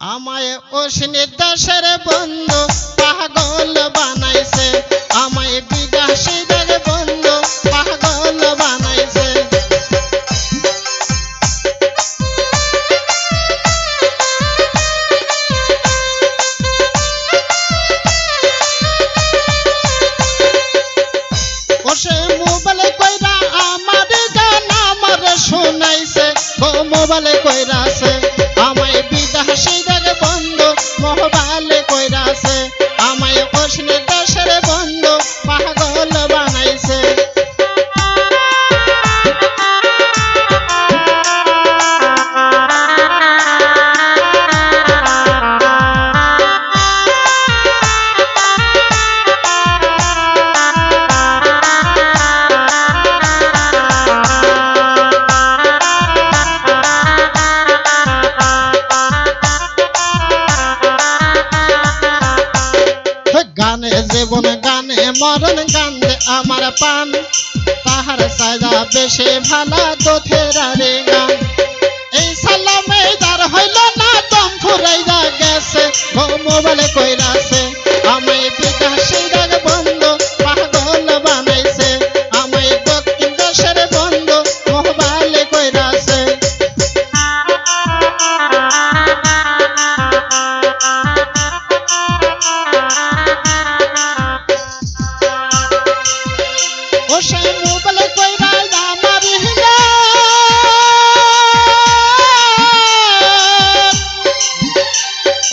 আমায় ওসনি দেশের বন্ধু পাগল বানাইছে। আমায় বিকাশীদের বন্ধু পাগল বানাইছে। ওসে মোবাইলে কইরা আমার গান আমার শুনাইছে। ও মোবাইলে কইরাছে আমায় বিদেশিদের মরণ গান্ধে আমার পান তাহার সাজা বেশে ভালা দোথেরা রে গান। এই সালামে যার হইল না দম ফুরাইয়া গেছে মোবাইলে কইরাছে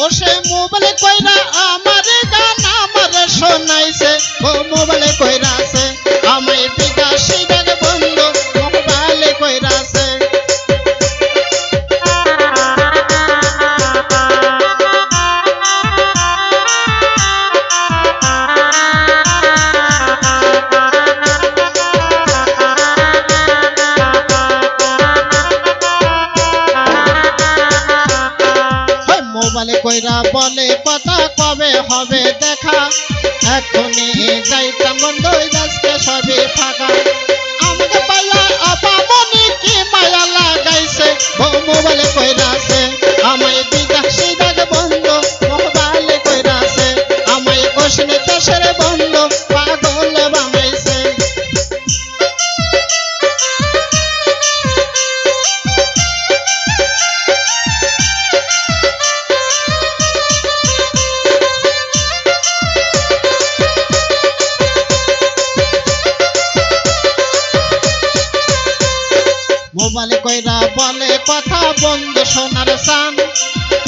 সেই মোবাইলে কইরা আমার গান আমার শোনাইছে ও মোবাইলে কইরা আছে আমায় বিকাশী কইরা বলে কথা কবে হবে দেখা? এখনই যাইতাম বন্ধু সবে ফাঁকা। মোবাইল কইরা বলে, কথা বন্ধু সোনার সান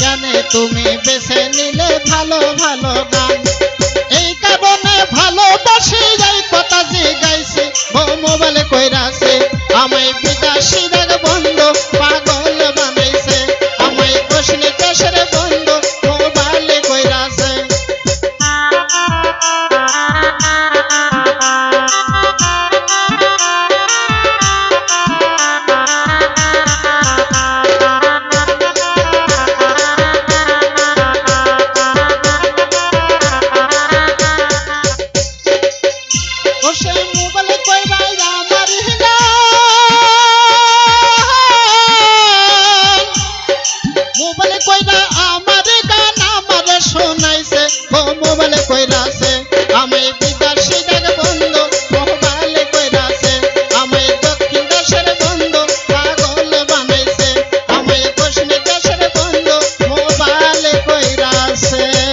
জানে তুমি বেছে নিলে ভালো ভালো গান। এই কারণে ভালোবাসি যাই কথা যে গাইছে বউ মোবাইল কইরাছে, আমায় পিতা রাগ বন্ধু পাগল বানাইছে। আমায় প্রশ্নে কেশরে বন্ধু